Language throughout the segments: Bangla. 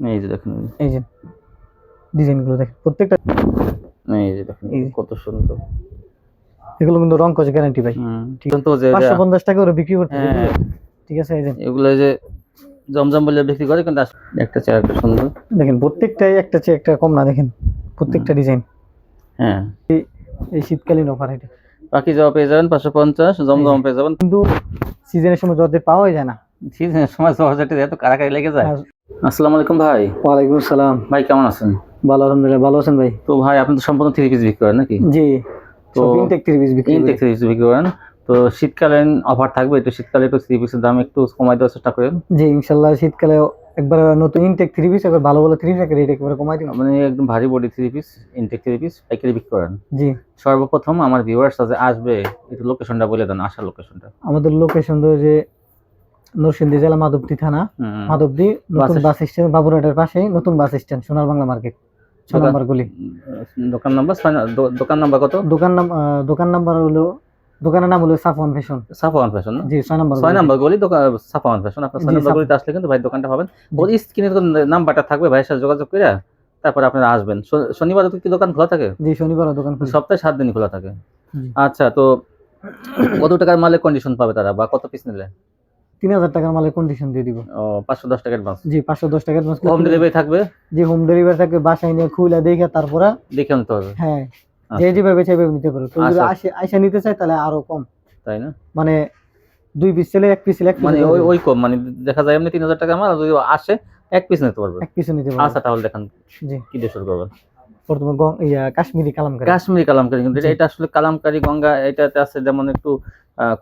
এই যে দেখেন এই যে ডিজাইনগুলো দেখেন প্রত্যেকটা এই যে দেখেন কত সুন্দর এগুলো কিন্তু রং গ্যারান্টি ভাই ঠিক কিন্তু যে পাঁচশো পঞ্চাশ টাকা করে বিক্রি করতে হ্যাঁ। ঠিক আছে এই যে এগুলো যে জমজম বলে বিক্রি করে কিন্তু একটা চেয়ার একটা সুন্দর দেখেন প্রত্যেকটাই একটা চেয়ে একটা কম না দেখেন প্রত্যেকটা ডিজাইন হ্যাঁ এই শীতকালীন অফার এটা বাকি যাওয়া পেয়ে যাবেন পাঁচশো পঞ্চাশ জমজম পেয়ে যাবেন কিন্তু সিজনের সময় যদের পাওয়াই যায় না সিজনের সময় এত কারাকারি লেগে যায় আসসালামু আলাইকুম ভাই। ওয়ালাইকুম আসসালাম। ভাই কেমন আছেন? ভালো আলহামদুলিল্লাহ ভালো আছেন ভাই। তো ভাই আপনি তো সম্পূর্ণ থ্রি পিস বিক্রি করেন নাকি? জি তো ইনটেক থ্রি পিস বিক্রি ইনটেক থ্রি পিস বিক্রি করেন। তো শীতকালীন অফার থাকবে একটু শীতকালে একটু থ্রি পিসের দাম একটু কমাই দেওয়ার চেষ্টা করেন। জি ইনশাল্লাহ শীতকালে একবার নতুন ইনটেক থ্রি পিস একবার ভালো ভালো থ্রি পিস রেট একবার কমাই দিন মানে একদম ভারী body three piece intake three piece পাইকারি বিক্রি করেন। জি। সর্বপ্রথম আমার ভিউয়ার্স আছে আসবে একটু লোকেশনটা বলে দেন আসার লোকেশনটা আমাদের লোকেশন তো যে নরসিংদী জেলা মাধবদী থানা। মাধবদী নতুন বাস স্ট্যান্ড বাবুরহাটের পাশেই নতুন বাস স্ট্যান্ড সোনার বাংলা মার্কেট ছ নম্বর গলি। দোকান নাম্বার দোকান নাম্বার কত? দোকান নাম দোকান নাম্বার হলো দোকানের নাম হলো সাফওয়ান ফ্যাশন। সাফাওয়ান ফ্যাশন জি ছয় নম্বর ছয়। নাম্বার গলি দোকান সাফাওয়ান ফ্যাশন। আপনার ছয় নাম্বার গলিতে আসলে কিন্তু ভাই দোকানটা পাবেন। ওর স্ক্রিনে নাম্বারটা থাকবে ভাইয়ের সাথে যোগাযোগ করে তারপর আপনারা আসবেন। শনিবার কি দোকান খোলা থাকে? জি শনিবার দোকান সপ্তাহে সাত দিনই খোলা থাকে। আচ্ছা তো কত টাকার মালের কন্ডিশন পাবে তারা বা কত পিস নিলে? তিন হাজার টাকার মালের কন্ডিশন দিয়ে দিব। ও পাঁচশো দশ টাকা অ্যাডভান্স জি পাঁচশো দশ টাকার advance হোম ডেলিভারি থাকবে? জি হোম ডেলিভারি থাকবে বাসায় নিয়ে খুলে দেখে তারপরে দেখে নিতে হবে। হ্যাঁ আচ্ছা। যে যেভাবে সেভাবে নিতে পারো। তো যদি আচ্ছা। আসে আইসা নিতে চাই তাহলে আরও কম। তাই না? মানে দুই পিস ছেলে এক পিস ছেলে মানে ওই ওই কম মানে দেখা যায় এমনি তিন হাজার টাকা মাল যদি আসে এক পিস নিতে পারবে। এক পিসও নিতে পারবে। আচ্ছা তাহলে দেখান জি। কি দিয়ে শুরু করবেন? প্রথমে কাশ্মীরি কালামকারি। কাশ্মীরি কালামকারি কিন্তু। এটা আসলে কালামকারি গঙ্গা এটাতে আছে যেমন একটু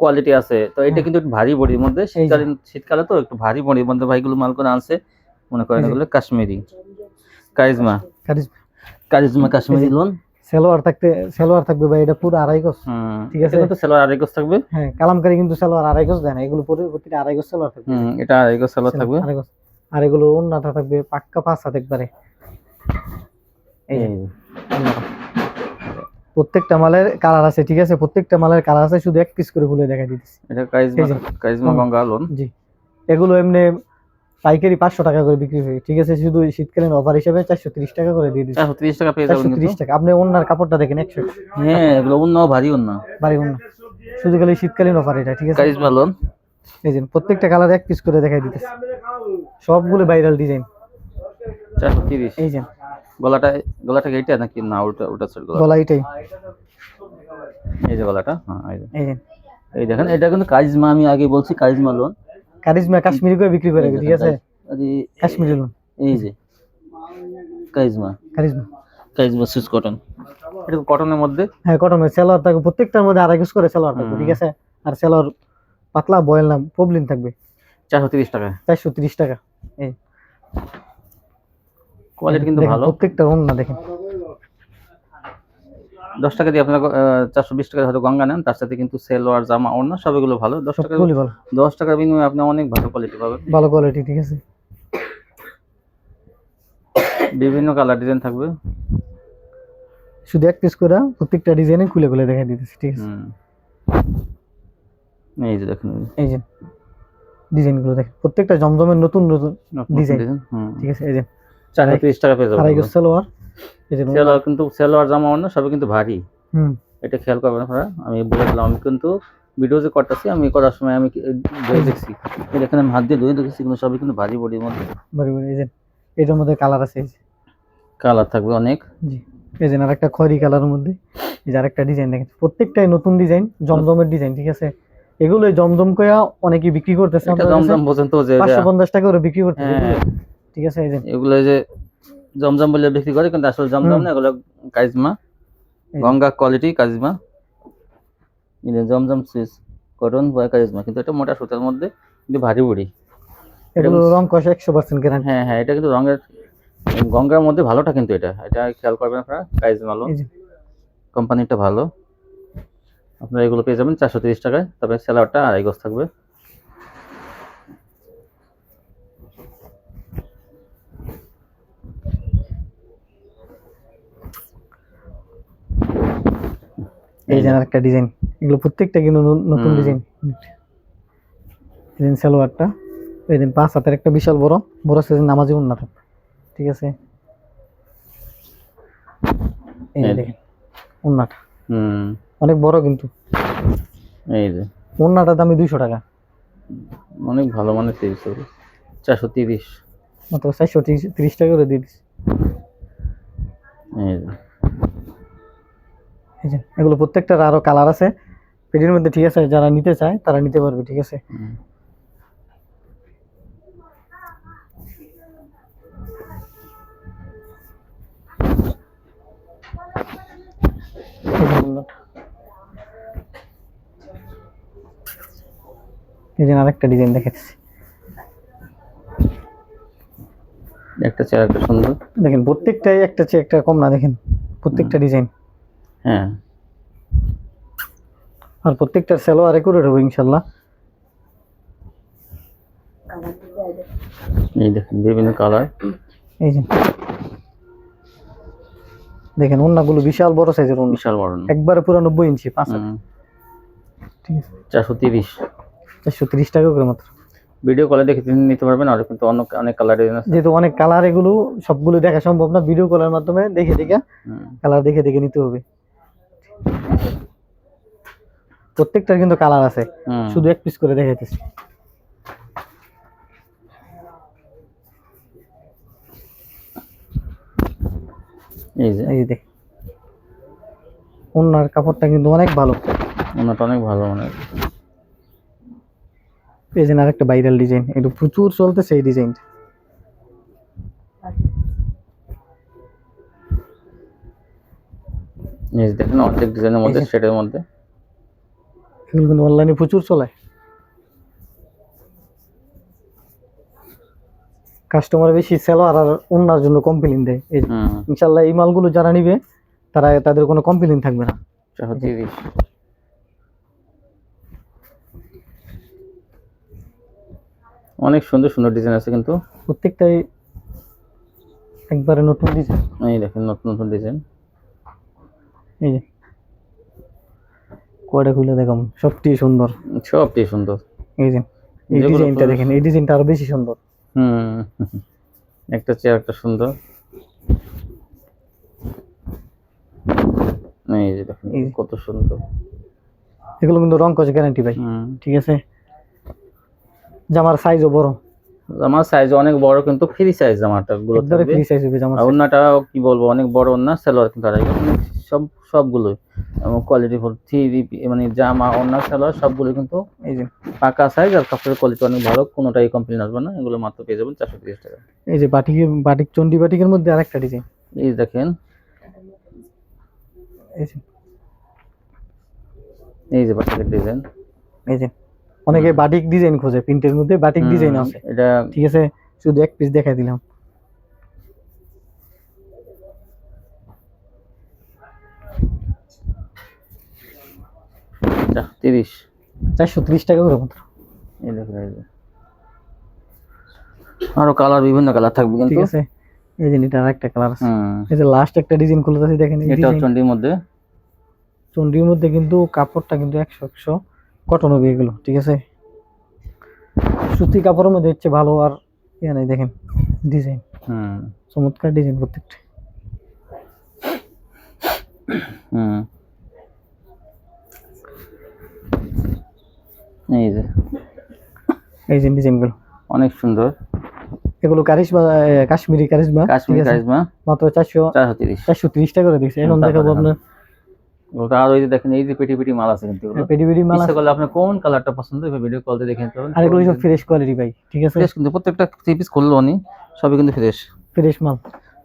কোয়ালিটি আছে। তো এটা। কিন্তু একটু ভারী বডির মধ্যে। শীতকালীন শীতকালে তো একটু ভারী বডির মধ্যে ভাইগুলো মাল করে আনছে। মনে করেন। এগুলো Kashmiri. Charisma. Charisma. Kashmiri lawn. Salwar থাকতে সালোয়ার থাকবে ভাই এটা পুরো আড়াই গজ। ঠিক আছে। আছে কিন্তু সেলোয়ার আড়াই গজ থাকবে। হ্যাঁ কালামকারি কিন্তু সালোয়ার আড়াই গজ দেয় না। এগুলো পুরো প্রতিটা আড়াই গজ সালোয়ার থাকবে। এটা আড়াই গজ সেলোয়ার থাকবে। আড়াই গজ। আর এগুলো অন্যটা থাকবে পাক্কা পাঁচ হাত একবারে। এই। প্রত্যেকটা মালের কালার আছে ঠিক আছে? প্রত্যেকটা মালের কালার আছে শুধু এক পিস করে খুলে দেখা দিতেছি। এটা। গঙ্গা লোন জি। এগুলো এমনি পাইকারি পাঁচশো টাকা করে বিক্রি হয়। ঠিক আছে শুধু শীতকালীন অফার হিসেবে চারশো তিরিশ টাকা করে দিয়ে দিচ্ছি। চারশো তিরিশ টাকা পেয়ে যাবেন তিরিশ টাকা। আপনি অন্যার কাপড়টা দেখেন একশো। হ্যাঁ এগুলো অন্য ভারী অন্য অন্য শুধু খালি শীতকালীন অফার এটা ঠিক আছে? কারিজমা লোন এই যে প্রত্যেকটা কালার এক পিস করে দেখাই দিতেছি। সবগুলো ভাইরাল ডিজাইন চারশো তিরিশ। এই যে গলাটা গলাটা এইটা নাকি? না ওটা ওটা ছিল গলা। গলা এটাই এই যে গলাটা হ্যাঁ এই যে। এই দেখেন এটা কিন্তু কারিজমা আমি আগে বলছি কারিজমা লোন কারিজমা কাশ্মীরি করে বিক্রি করে ঠিক আছে? কাশ্মীরি লোন এই যে। Charisma. Charisma. Charisma Swiss cotton এটা কটনের মধ্যে? হ্যাঁ কটনের সেলোয়ার থাকবে প্রত্যেকটার মধ্যে আড়াই পিস করে সেলোয়ার থাকবে ঠিক আছে? আর সেলোয়ার পাতলা বয়েল না প্রবলেম থাকবে। চারশো তিরিশ টাকা। চারশো তিরিশ টাকা এই। কোয়ালিটি কিন্তু ভালো। প্রত্যেকটা অন্য দেখেন। দশ টাকা দিয়ে আপনার চারশো বিশ টাকা হয়তো গঙ্গা নেন তার সাথে কিন্তু সেলোয়ার জামা অন্য সবগুলো ভালো। দশ টাকা দশ টাকার বিনিময়ে আপনি অনেক ভালো কোয়ালিটি পাবেন। ভালো কোয়ালিটি ঠিক আছে। বিভিন্ন কালার ডিজাইন থাকবে। শুধু এক পিস করে প্রত্যেকটা ডিজাইনে খুলে খুলে দেখাই দিতেছি ঠিক আছে। এই যে দেখুন। এই যে ডিজাইনগুলো দেখেন। প্রত্যেকটা জমজমের নতুন নতুন। ডিজাইন হুম। ঠিক আছে এই যে। চারশো তিরিশ টাকা পেয়ে আড়াই গজ সালোয়ার। এই কিন্তু সেলোয়ার জামা অন্য সবই কিন্তু ভারী। হুম। এটা খেয়াল করবেন আপনারা আমি বলে দিলাম আমি কিন্তু ভিডিও যে করতেছি আমি করার সময় আমি ধুয়ে দেখছি এই আমি হাত দিয়ে ধুয়ে দেখছি কিন্তু সবই কিন্তু ভারী বডির মধ্যে। বাড়ি বাড়ি এই যে এটার মধ্যে কালার আছে কালার থাকবে অনেক। জি এই যে আরেকটা খয়েরি কালারের মধ্যে এই যে আরেকটা ডিজাইন দেখেন প্রত্যেকটাই নতুন ডিজাইন জমজমের ডিজাইন ঠিক আছে? এগুলো জমজম কয়া অনেকেই বিক্রি করতেছে জমজম পর্যন্ত যে পাঁচশো পঞ্চাশ টাকা করে বিক্রি করতেছে হ্যাঁ। ঠিক আছে এই যে। এগুলো যে জমজম বলে বিক্রি করে কিন্তু আসলে জমজম না এগুলো যে। গঙ্গা কোয়ালিটি কাজমা। জমজম সুইচ কটন বা কারিজমা কিন্তু এটা মোটা সুতার মধ্যে কিন্তু ভারী বড়ি। এগুলো রং কষা একশো পার্সেন্ট গ্যারান্টি হ্যাঁ হ্যাঁ এটা কিন্তু রঙের গঙ্গার মধ্যে ভালোটা কিন্তু এটা এটা খেয়াল করবেন আপনারা এই যে। কোম্পানিটা ভালো। আপনারা এগুলো পেয়ে যাবেন চারশো তিরিশ টাকায় তবে স্যালাডটা আড়াই গজ থাকবে। এই যে আরেকটা ডিজাইন এগুলো প্রত্যেকটা কিন্তু নতুন ডিজাইন ডিজাইন সালোয়ারটা এই দিন পাঁচ হাতের একটা বিশাল বড় বড় সাইজের নামাজি উন্না থাকবে। ঠিক আছে? এই দেখেন অনেক বড় কিন্তু। এই যে। ওন্নাটার দামি দুইশো টাকা। অনেক ভালো মানের তিরিশ চারশো তিরিশ। মাত্র চারশো তিরিশ টাকা করে দিয়ে দিচ্ছি। এই যে। এই যে এগুলো প্রত্যেকটার আরও কালার আছে। পেটির মধ্যে ঠিক আছে যারা নিতে চায় তারা নিতে পারবে ঠিক আছে। এই যে আরেকটা ডিজাইন দেখাচ্ছি। একটা চেয়ার একটা সুন্দর। দেখেন প্রত্যেকটাই একটা চেয়ে একটা কম না দেখেন প্রত্যেকটা ডিজাইন হ্যাঁ। আর প্রত্যেকটা সেলো আরে করে দেবো ইনশাল্লাহ। এই দেখেন বিভিন্ন কালার এই যে। দেখেন ওন্নাগুলো বিশাল বড় সাইজের ওন্না বিশাল বড় একবারে পুরো নব্বই ইঞ্চি পাঁচ ঠিক আছে। চারশো তিরিশ। চারশো তিরিশ টাকা করে মাত্র। ভিডিও কলে দেখে নিতে পারবেন আর কিন্তু অন্য অনেক কালার আছে। যেহেতু অনেক কালার এগুলো সবগুলো দেখা সম্ভব না ভিডিও কলের মাধ্যমে দেখে দেখে কালার দেখে দেখে নিতে হবে। প্রত্যেকটার কিন্তু কালার আছে। শুধু এক পিস করে দেখাইতেছি। এই যে। এই যে দেখ। ওনার কাপড়টা কিন্তু অনেক ভালো। ওনাটা অনেক ভালো মানে এই যে আরেকটা ভাইরাল ডিজাইন এটা প্রচুর চলতেছে এই ডিজাইনটা যে দেখেন অর্ধেক ডিজাইনের মধ্যে সেটের মধ্যে। এগুলো কিন্তু অনলাইনে প্রচুর চলে। কাস্টমার বেশি সেলোয়ার আর ওনার জন্য কমপ্লেন দেয়। ইনশাল্লাহ এই মালগুলো যারা নিবে তারা তাদের কোনো কমপ্লেন থাকবে না। অনেক সুন্দর সুন্দর ডিজাইন আছে কিন্তু। প্রত্যেকটাই একবারে নতুন ডিজাইন এই দেখেন নতুন নতুন ডিজাইন এই যে। কয়টা খুলে দেখাম সবটি সুন্দর। সবটি সুন্দর। এই যে এই ডিজাইনটা দেখেন এই ডিজাইনটা আরও বেশি সুন্দর। হুম একটা চেয়ার একটা সুন্দর। এই যে দেখেন। কত সুন্দর। এগুলো কিন্তু রং কষ গ্যারান্টি ভাই ঠিক আছে? জামার সাইজও বড়। আমার সাইজ অনেক বড় কিন্তু ফ্রি সাইজ জামাটা গুলো ফ্রি সাইজ হবে জামার আর ওন্নাটা কি বলব অনেক বড় ওন্না সালোয়ার কিন্তু আড়াই। মানে সব সবগুলো এবং কোয়ালিটি ফুল থ্রি মানে জামা ওন্না সালোয়ার সবগুলো কিন্তু এই যে। পাকা সাইজ আর কাপড়ের কোয়ালিটি অনেক ভালো কোনোটাই কমপ্লেন আসবে না। এগুলো মাত্র পেয়ে যাবেন চারশো তিরিশ টাকা। এই যে বাটিকের বাটিক চন্ডি বাটিকের মধ্যে আরেকটা ডিজাইন এই দেখেন। এই যে। এই যে বাটিকের ডিজাইন এই যে। অনেকে বাটিক ডিজাইন খোঁজে প্রিন্টের মধ্যে বাটিক ডিজাইন আছে এটা ঠিক আছে? শুধু এক পিস দেখাই দিলাম। তিরিশ। চারশো ত্রিশ টাকা করে মাত্র। এই দেখেন এই যে আরও কালার বিভিন্ন কালার থাকবে ঠিক আছে? এই যে এটা আরেকটা কালার আছে। এই যে লাস্ট একটা ডিজাইন দেখেন এটা চন্ডির মধ্যে? চন্ডির মধ্যে কিন্তু কাপড়টা কিন্তু একশো একশো। কটন হবে এগুলো ঠিক আছে? সুতি কাপড়ের মধ্যে হচ্ছে ভালো আর ইয়ে নাই দেখেন ডিজাইন হুম। চমৎকার ডিজাইন প্রত্যেকটা। হুম। এই যে। এই যে ডিজাইনগুলো অনেক সুন্দর। এগুলো কারিশমা কাশ্মীরি কারিশমা কাশ্মীরি আছে? কারিজমা মাত্র চারশো চারশো তিরিশ। চারশো তিরিশ টাকা করে দিচ্ছে এখন দেখাবো। আপনার আর ওই যে দেখেন এই যে পেটি পেটি মাল আছে কিন্তু এগুলো। পেডি পেডি মাল আছে। করলে আপনি কোন কালারটা পছন্দ হবে ভিডিও কল দিয়ে দেখে নিতে পারবেন। আর এগুলো সব ফ্রেশ কোয়ালিটি ভাই ঠিক আছে? ফ্রেশ কিন্তু প্রত্যেকটা থ্রি পিস করল উনি সবই কিন্তু ফ্রেশ ফ্রেশ মাল।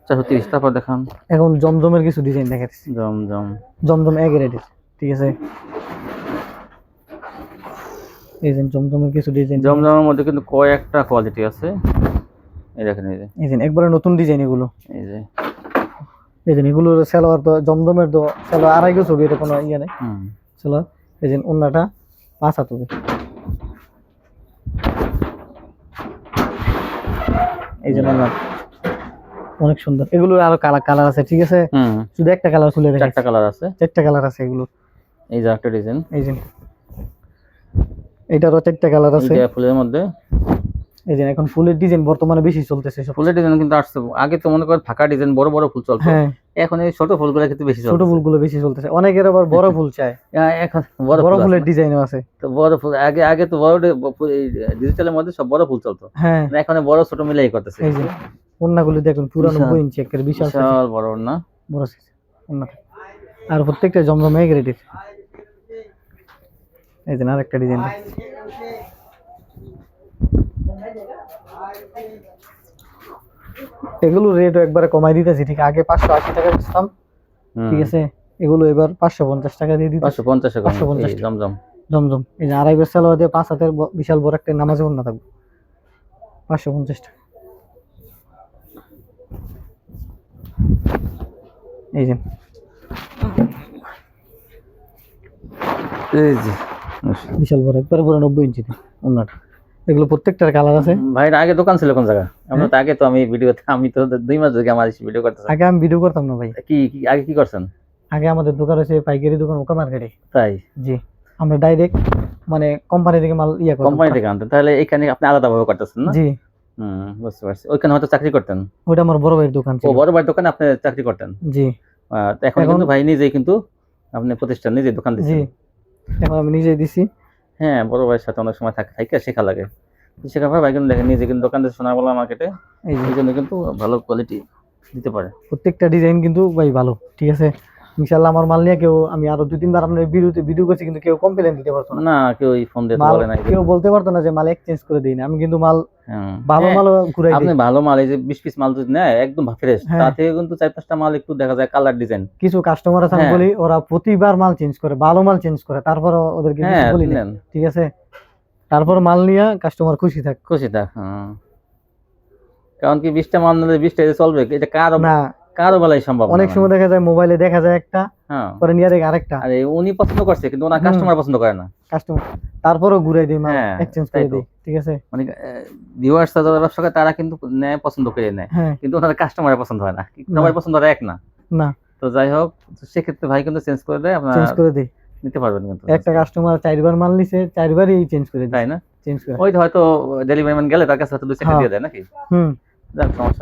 চারশো তিরিশ তারপর দেখান। এখন জমজমের কিছু ডিজাইন দেখাচ্ছি জমজম। এক রেটের ঠিক আছে? এই যে জমজমের কিছু ডিজাইন জমজমের মধ্যে কিন্তু কয়েকটা কোয়ালিটি আছে। এই দেখেন এই যে। এই যে একবারে নতুন ডিজাইন এগুলো। এই যে। যে এগুলোর সালোয়ার তো জমজমের তো সালোয়ার আড়াই গো ছবি এটা কোনো ইয়ে নেই। সালোয়ার এই যে অন্যটা পাঁচ হাত হবে। এই যে। অনেক সুন্দর। এগুলোর আরও কালার কালার আছে ঠিক আছে? হুম। শুধু একটা কালার খুলে দেখেন চারটা কালার আছে। চারটা কালার আছে এগুলো এই যে একটা ডিজাইন এই যে এটারও চারটা কালার আছে। ফুলের মধ্যে। এই যে এখন ফুলের ডিজাইন বর্তমানে বেশি চলতেছে ফুলের ডিজাইন কিন্তু আসছে আগে তো মনে করেন ফাঁকা ডিজাইন বড় বড় ফুল চলতো। হ্যাঁ। এখন এই ছোট ফুলগুলো কিন্তু বেশি ছোট ফুলগুলো বেশি চলতেছে। অনেকের আবার বড় ফুল চায়। হ্যাঁ, এখন বড় বড় ফুলের। ডিজাইনও আছে। তো বড় ফুল আগে আগে তো বড় ডিজিটালের মধ্যে সব বড় ফুল চলতো। হ্যাঁ। এখন বড় ছোট মিলাই করতেছে। এই যে ওন্নাগুলো দেখুন পুরো বিশাল। নব্বই ইঞ্চি একের বিশাল বিশাল বড় না বড় সাইজ আর প্রত্যেকটা জমজম এক এই যে আরেকটা ডিজাইন এগুলো রেটও একবারে কমাই দিতেছি ঠিক আগে পাঁচশো আশি টাকা দিতাম ঠিক আছে? এগুলো এবার পাঁচশো পঞ্চাশ টাকা দিয়ে দিতে পাঁচশো পঞ্চাশ 550 এই জমজম। জমজম। এই যে আড়াই সালোয়ার দিয়ে পাঁচ হাতের বিশাল বড় একটা নামাজে না থাকবে। পাঁচশো পঞ্চাশ টাকা। এই যে। এই যে বিশাল বড় একবারে পুরো নব্বই ইঞ্চিতে ওনাটা এগুলো প্রত্যেকটার কালার আছে। ভাই আগে দোকান ছিল কোন জায়গা? আমরা হ্যাঁ? তো আগে তো আমি ভিডিওতে আমি তো দুই মাস ধরে আমার ভিডিও করতেছি। আগে আমি ভিডিও করতাম না ভাই। কি আগে কি করছেন? আগে আমাদের দোকান হচ্ছে পাইকারি দোকান ওকা মার্কেটে। তাই? জি। আমরা ডাইরেক্ট মানে কোম্পানি থেকে মাল ইয়ে করতাম। কোম্পানি থেকে আনতেন। তাহলে এখানে আপনি আলাদা ভাবে করতেছেন না? জি। হুম বুঝতে পারছি। ওইখানে হয়তো চাকরি করতেন? ওইটা আমার বড় ভাইয়ের দোকান ও ছিল। বড় ভাই দোকানে আপনি চাকরি করতেন? জি। তো এখন কিন্তু ভাই নিজেই কিন্তু আপনি প্রতিষ্ঠান নিজে দোকান জি। দিচ্ছেন। এখন আমি নিজে দিছি। হ্যাঁ বড় ভাইয়ের সাথে অনেক সময় থাকে থাকে শেখা লাগে। শেখা ভাই ভাই কিন্তু দেখেন নিজে কিন্তু দোকান থেকে সোনা বলা মার্কেটে এই জন্য কিন্তু ভালো কোয়ালিটি দিতে পারে। প্রত্যেকটা ডিজাইন কিন্তু ভাই ভালো ঠিক আছে? ইনশাল্লাহ আমার মাল নিয়ে কেউ আমি আরও দুই তিনবার আপনার ভিডিওতে ভিডিও করছি কিন্তু কেউ কমপ্লেন দিতে পারতো না। না কেউ ফোন তো মাল বলে নাই। কেউ বলতে পারতো না যে মাল এক্সচেঞ্জ করে দিই না। আমি কিন্তু মাল হ্যাঁ। ভালো হ্যাঁ, মাল ঘুরাই আপনি ভালো মাল এই যে বিশ পিস মাল যদি নেয় একদম ফ্রেশ হ্যাঁ। তাতে কিন্তু চার পাঁচটা মাল একটু দেখা যায় কালার ডিজাইন কিছু কাস্টমার আছে আমি হ্যাঁ। বলি ওরা প্রতিবার মাল চেঞ্জ করে ভালো মাল চেঞ্জ করে তারপর ওদেরকে বলি না ঠিক আছে? তারপর মাল নিয়ে কাস্টমার খুশি থাকে। খুশি থাক। কারণ কি বিশটা মাল নিলে বিশটা যে চলবে? এটা কারও না কারও বেলায় সম্ভব অনেক মানে। সময় দেখা যায় মোবাইলে দেখা যায় একটা হ্যাঁ। পরে নিয়ে দেখে আরেকটা। আরে উনি পছন্দ করছে কিন্তু ওনার কাস্টমার পছন্দ করে না। কাস্টমার তারপরও ঘুরাই দিই হ্যাঁ, এক্সচেঞ্জ করে দিই ঠিক আছে? মানে ভিউয়ার্স যারা ব্যবসা করে তারা কিন্তু নেয় পছন্দ করে নেয়। হ্যাঁ। কিন্তু ওনার কাস্টমারের পছন্দ হয় না। সবাই পছন্দ হয় এক না। না। তো যাই হোক সেক্ষেত্রে ভাই কিন্তু চেঞ্জ করে দেয় আপনার চেঞ্জ করে দিই নিতে পারবেন কিন্তু। একটা কাস্টমার চারবার মাল নিছে চারবারই চেঞ্জ করে দিই তাই না? চেঞ্জ করে। ওই হয়তো ডেলিভারি ম্যান গেলে তার কাছে হয়তো দুই সেকেন্ড হ্যাঁ। দিয়ে দেয় নাকি? হুম।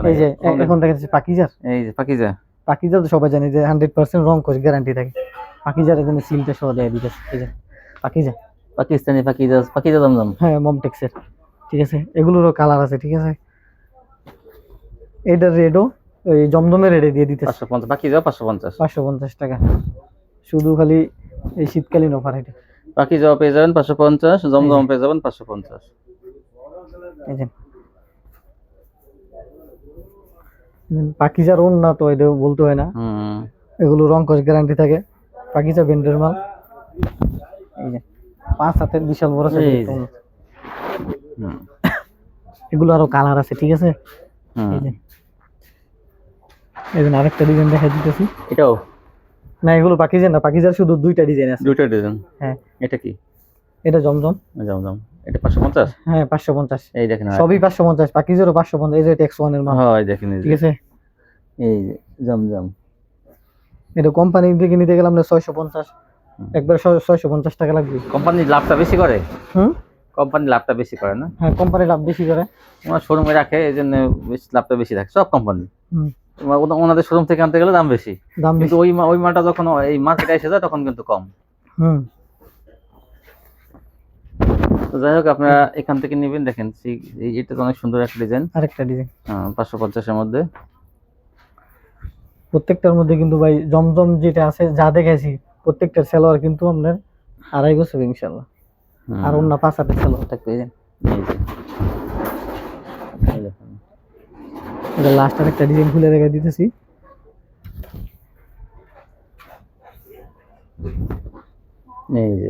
এই যে এখন দেখা যাচ্ছে পাকিজার। এই যে পাকিজা। তো সবাই জানে যে হান্ড্রেড পার্সেন্ট রং করে গ্যারান্টি থাকে। পাকিজার এখানে সিলটা সহ দেয় দিতেছে এই যে পাকিজা। পাকিস্তানি পাকিজা পাকিজা জমজম হ্যাঁ মমটেক্সের ঠিক আছে এগুলোরও কালার আছে ঠিক আছে। রেটও ওই জমজমের রেটে দিয়ে পাঁচশো পঞ্চাশ পাঁচশো পঞ্চাশ। পাঁচশো পঞ্চাশ টাকা। শুধু খালি এই শীতকালীন অফার এটা। পাকিজা পেয়ে যাবেন পাঁচশো পঞ্চাশ জমজম পেয়ে যাবেন পাঁচশো পঞ্চাশ এই যে পাকিজার ওন না তো এটা বলতে হয় না। এগুলো রং কস গ্যারান্টি থাকে। পাকিজা ব্যান্ডের মাল। এই যে পাঁচ হাতের বিশাল বড় এগুলো আরও কালার আছে ঠিক আছে? এই যে। এই যে আরেকটা ডিজাইন দেখা দিতেছি। এটাও? না এগুলো পাকিজার না পাকিজার শুধু দুইটা ডিজাইন আছে। দুইটা ডিজাইন হ্যাঁ। এটা কি? এটা জমজম। জমজম। এটা হ্যাঁ পাঁচশো পঞ্চাশ। এই দেখেন সবই পাকিজারও এই যে টেক্স ওয়ানের মাল। হয় দেখেন ঠিক আছে? এই যে জমজম এটা কোম্পানি থেকে নিতে গেলে একবার ছয়শো পঞ্চাশ টাকা লাগবে। কোম্পানি লাভটা বেশি করে? হুম? কোম্পানি লাভটা বেশি করে না? হ্যাঁ কোম্পানি লাভ বেশি করে। ওনার শোরুমে রাখে এই জন্য বেশি লাভটা বেশি থাকে। সব কোম্পানি হুম। ওনাদের শোরুম থেকে আনতে গেলে দাম বেশি। দাম কিন্তু ওই ওই মালটা যখন এই মার্কেটে এসে যায় তখন কিন্তু কম। হুম। যাই হোক আপনারা এখান থেকে নেবেন। দেখেন এই- এটা তো অনেক সুন্দর একটা ডিজাইন আরেকটা ডিজাইন হ্যাঁ পাঁচশো পঞ্চাশের মধ্যে। প্রত্যেকটার মধ্যে কিন্তু ভাই জমজম যেটা আছে যা দেখেছি প্রত্যেকটার সেলোয়ার কিন্তু আপনার আড়াই বছর ইনশাল্লাহ আর অন্য পাঁচ হাতের সেলোয়ার। থাকবে এই যে। এই যে। এটা লাস্ট আরেকটা ডিজাইন খুলে রেখে দিতেছি। এই যে।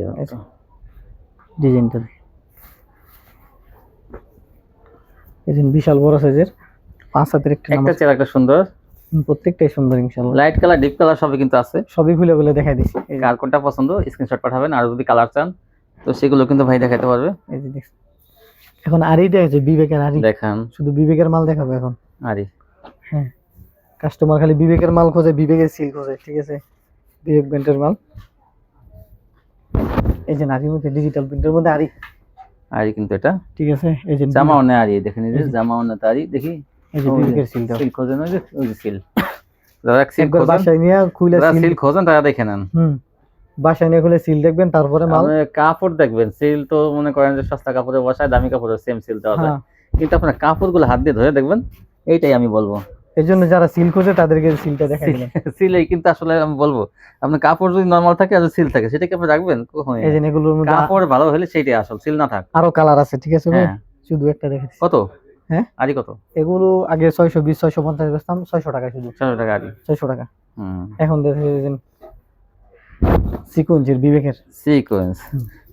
ডিজাইনটা এই বিশাল বড় সাইজের পাঁচ হাতের একটা একটা চেয়ার একটা সুন্দর। প্রত্যেকটাই সুন্দর ইনশাল্লাহ লাইট কালার ডিপ কালার সবই কিন্তু আছে। সবই খুলে খুলে দেখাই দিছি। কার কোনটা পছন্দ স্ক্রিনশট পাঠাবেন। আর যদি কালার চান তো সেগুলো কিন্তু ভাই দেখাতে পারবে। এই যে এখন আরই দেখেছে বিবেকের আরই। দেখান। শুধু বিবেকের মাল দেখাবো এখন। আরে হ্যাঁ। কাস্টমার খালি বিবেকের মাল খোঁজে বিবেকের সিল খোঁজে ঠিক আছে? বিবেক ব্যান্ডের মাল। এই যে নারীর মধ্যে ডিজিটাল প্রিন্টের মধ্যে আরি আরি কিন্তু এটা। ঠিক আছে এই যে জামা অন্য আরি দেখেন এই যে জামা অন্য তারি দেখি। এই যে সিল খোঁজেন ওই যে ওই যে সিল যারা সিল একবার খোঁজেন বাসায় নিয়ে খুলে সিল সিল খোঁজেন তারা দেখে নেন। হুম বাসায় নিয়ে খুলে সিল দেখবেন তারপরে মাল কাপড় দেখবেন সিল তো মনে করেন যে সস্তা কাপড়ে বসায় দামি কাপড়ে সেম সিল দেওয়া যায়। হ্যাঁ। কিন্তু আপনার কাপড়গুলো হাত দিয়ে ধরে দেখবেন এইটাই আমি বলব। এই জন্য যারা সিল খোঁজে তাদেরকে সিলটা দেখা দিলেন সিলেই কিন্তু আসলে আমি বলব আপনার কাপড় যদি নর্মাল থাকে আর সিল থাকে আপনি রাখবেন এই যে এগুলোর মধ্যে কাপড় ভালো হলে সেইটাই আসল সিল না থাক। আরও কালার আছে ঠিক আছে ভাই? হ্যাঁ। শুধু একটা দেখেছি কত? হ্যাঁ? আরি কত? এগুলো আগে ছয়শো বিশ ছয়শো পঞ্চাশ বেচতাম ছয়শো টাকা শুধু। ছশো টাকা আরি ছয়শো টাকা। হুম। এখন দেখেন সিকুয়েন্সের বিবেকের। সিকোয়েন্স।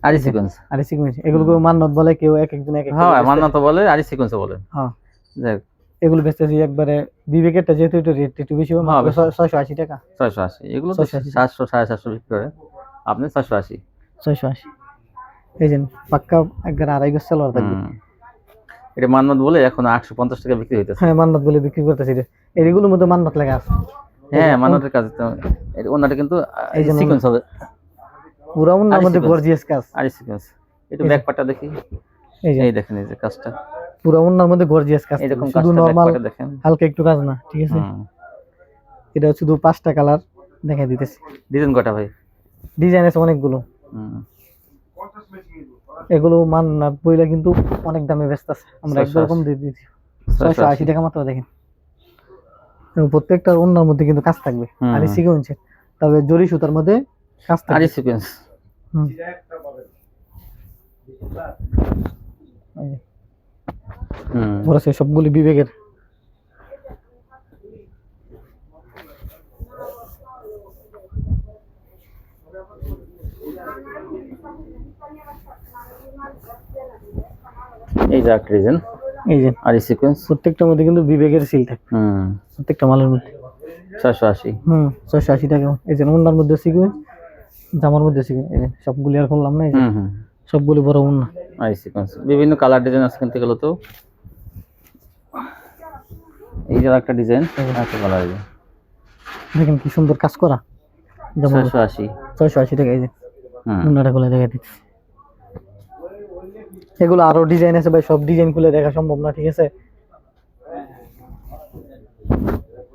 আরি সিকোয়েন্স। আরে সিকুয়েন্স। এগুলোকে মান্নত বলে কেউ এক একজন এক এক হ্যাঁ আমার না তো বলে আরি সিকোয়েন্স বলে। হ্যাঁ। যাক এগুলো বেচতেছি একবারে বিবেকেরটা যেহেতু একটু রেট একটু বেশি হবে হ্যাঁ, ছয়শো আশি টাকা। ছয়শো আশি। এগুলো সাতশো সাড়ে সাতশো বিক্রি করে। আপনি ছয়শো আশি। ছয়শো আশি। এই যে পাক্কা একবার আড়াই গজ সালোয়ার থাকবে। এটা মান্নত বলে এখন আটশো পঞ্চাশ টাকা বিক্রি হইতেছে। হ্যাঁ মান্নত বলে বিক্রি করতেছি এগুলোর মধ্যে মান্নত লেখা আছে। হ্যাঁ মান্নতের কাজ এটা ওনাটা কিন্তু এই সিকোয়েন্স হবে। পুরা আড়াই মধ্যে গর্জিয়াস কাজ। আরি সিকোয়েন্স একটু এই যে- ব্যাক পার্টটা দেখি। এই যে। এই দেখেন এই যে কাজটা। পুরা উন্নার মধ্যে গর্জিয়াস কাজ এরকম শুধু নরমাল দেখেন। হালকা একটু কাজ না ঠিক আছে? এটা শুধু পাঁচটা কালার দেখা দিতেছি। ডিজাইন কটা ভাই? ডিজাইন আছে অনেকগুলো। এগুলো মান না বইলে কিন্তু অনেক দামে ব্যস্ত আছে। আমরা একরকম দিয়ে দিয়েছি ছয়শো আশি। টাকা মাত্র দেখেন। প্রত্যেকটা অন্যার মধ্যে কিন্তু কাজ থাকবে। আর। সিকুয়েন্সে তবে জরি সুতার মধ্যে কাজ থাকবে। আরি সিকোয়েন্স হুম। সে সবগুলি বিবেকের। এই যে একটা ডিজাইন এই যে আরি সিকোয়েন্স প্রত্যেকটার মধ্যে কিন্তু বিবেকের সিল থাকবে হুম। প্রত্যেকটা মালের মধ্যে। ছয়শো আশি। হুম ছয়শো আশি টাকা। এই যে উন্নার মধ্যে সিকুয়েন্স জামার মধ্যে সিকুয়েন্স এই যে সবগুলি আর করলাম না এই যে। হুম হুম। সবগুলি বড় উন্না। আরি সিকোয়েন্স বিভিন্ন কালার ডিজাইন আছে কিন্তু এগুলো তো। এই যে একটা ডিজাইন একটা কালার দেখেন কি সুন্দর কাজ করা। যেমন ছয়শো আশি। ছয়শো আশি টাকা এই যে হুম। উন্নাটা খুলে দেখা দিচ্ছি। এগুলো আরও ডিজাইন আছে ভাই সব ডিজাইন খুলে দেখা সম্ভব না ঠিক আছে?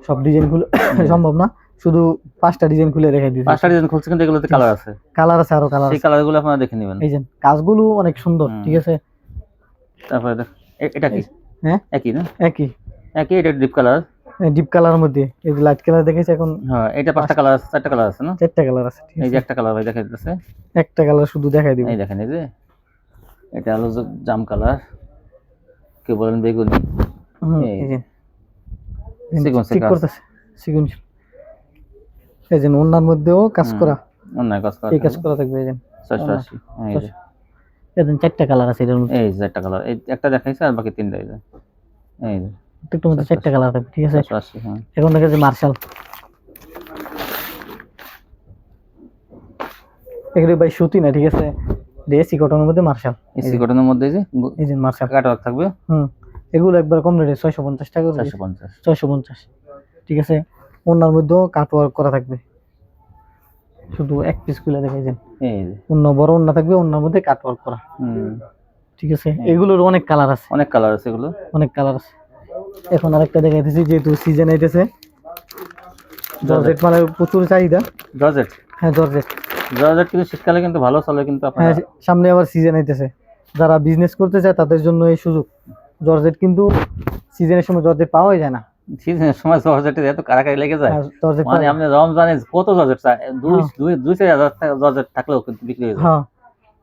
সব ডিজাইন খুলে সম্ভব না। শুধু পাঁচটা ডিজাইন খুলে দেখাই দিচ্ছি পাঁচটা ডিজাইন খুলছে কিন্তু এগুলোতে কালার আছে। কালার আছে আরও কালার সেই কালারগুলো আপনারা দেখে নেবেন। এই যে কাজগুলো অনেক সুন্দর ঠিক আছে? তারপরে দেখ- এটা কি? হ্যাঁ? একই না? একই। একই এটা ডিপ কালার ডিপ কালার মধ্যে এই যে লাইট কালার দেখেছি এখন? হ্যাঁ এটা পাঁচটা কালার আছে চারটা কালার আছে না? চারটা কালার আছে এই যে একটা কালার ভাই দেখা যাচ্ছে একটা কালার শুধু দেখাই দিব। এই দেখেন এই যে। এটা হলো জাম কালার কে বলেন বেগুনি? এই যে। ঠিক করতেছে সিকুয়েন্স এই যে ওনার মধ্যেও কাজ করা। কাজ করা এই কাজ করা থাকবে এই যে। এই যে। চারটা কালার আছে এটার মধ্যে। এই একটা কালার এই একটা দেখাইছে আর বাকি তিনটা এই যে। এই যে। প্রত্যেকটার মধ্যে চারটা কালার থাকবে ঠিক আছে? হ্যাঁ। এখন দেখা যে মার্শাল এগুলো ভাই সুতি না ঠিক আছে? এসি কটনের মধ্যে মার্শাল এসি কটনের মধ্যে যে এই যে মার্শাল কাটওয়ার্ক থাকবে। হুম এগুলো একবার কম রেটে ছয়শো পঞ্চাশ টাকা করে চারশো পঞ্চাশ। ছয়শো পঞ্চাশ ঠিক আছে? ওনার মধ্যেও কাটওয়ার্ক করা থাকবে। শুধু এক পিস খুলে দেখাইছেন। অন্য বড় অন্য থাকবে অন্যর মধ্যে কাটওয়ার্ক করা। হুম। ঠিক আছে? এগুলোর অনেক কালার আছে। অনেক কালার আছে এগুলো। অনেক কালার আছে। এখন আরেকটা দেখাইতেছি যেহেতু সিজন আইতেছে। জর্জেট মানে প্রচুর চাহিদা। জর্জেট হ্যাঁ জর্জেট জর্জেট কিন্তু শীতকালে কিন্তু ভালো চলে কিন্তু আপনার হ্যাঁ সামনে আবার সিজন আইতেছে। যারা বিজনেস করতে চায় তাদের জন্য এই সুযোগ। জর্জেট কিন্তু সিজনের সময় জর্জেট পাওয়াই যায় না। শীতের সময় জর্জেটের এত কারাকারি লেগে যায়? হ্যাঁ, মানে আপনি রমজানে কত জর্জেট দুই হ্যাঁ। দুই দুই চার হাজার টাকা জর্জেট থাকলেও কিন্তু বিক্রি হয়ে যায়।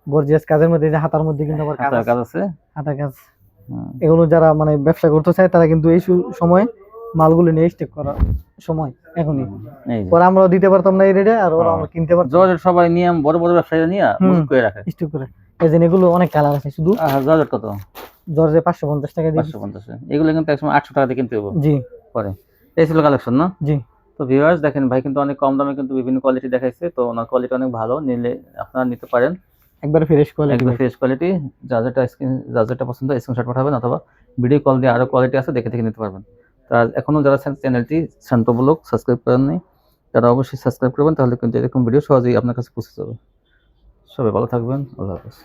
গর্জিয়াস কাজের মধ্যে যে হাতার মধ্যে কিন্তু আবার কাজ কাজ আছে? হাতার কাজ। এগুলো যারা মানে ব্যবসা করতে চায় তারা কিন্তু এই সময় মালগুলো নিয়ে স্টেক করার সময় এখনই। পরে আমরাও দিতে পারতাম না এই রেটে আর ওরা। আমরা কিনতে পারতাম। জর্জেট সবাই নিয়ে বড় বড় ব্যবসায়ীরা নিয়ে। করে রাখে। স্টেক করে। এই এগুলো অনেক কালার আছে শুধু। জর্জেট কত? জর্জে পাঁচশো পঞ্চাশ টাকা পাঁচশো পঞ্চাশে। এগুলো কিন্তু একসময় আটশো টাকা দিয়ে কিনতে হবে জি। পরে। এই ছিল কালেকশন না? জি। তো ভিউয়ার্স দেখেন ভাই কিন্তু অনেক কম দামে কিন্তু বিভিন্ন কোয়ালিটি দেখাইছে তো ওনার কোয়ালিটি অনেক ভালো নিলে আপনারা নিতে পারেন। একবার ফ্রেশ কোয়ালিটি একদম ফ্রেশ কোয়ালিটি যা যেটা স্ক্রিন যা যেটা পছন্দ স্ক্রিনশট পাঠাবেন অথবা ভিডিও কল দিয়ে আরও কোয়ালিটি আছে দেখে দেখে নিতে পারবেন। তার এখনও যারা চ্যানেলটি শান্ত ব্লগ সাবস্ক্রাইব করেননি তারা অবশ্যই সাবস্ক্রাইব করবেন তাহলে কিন্তু এরকম ভিডিও সহজেই আপনার কাছে পৌঁছে যাবে। সবাই ভালো থাকবেন আল্লাহ হাফেজ।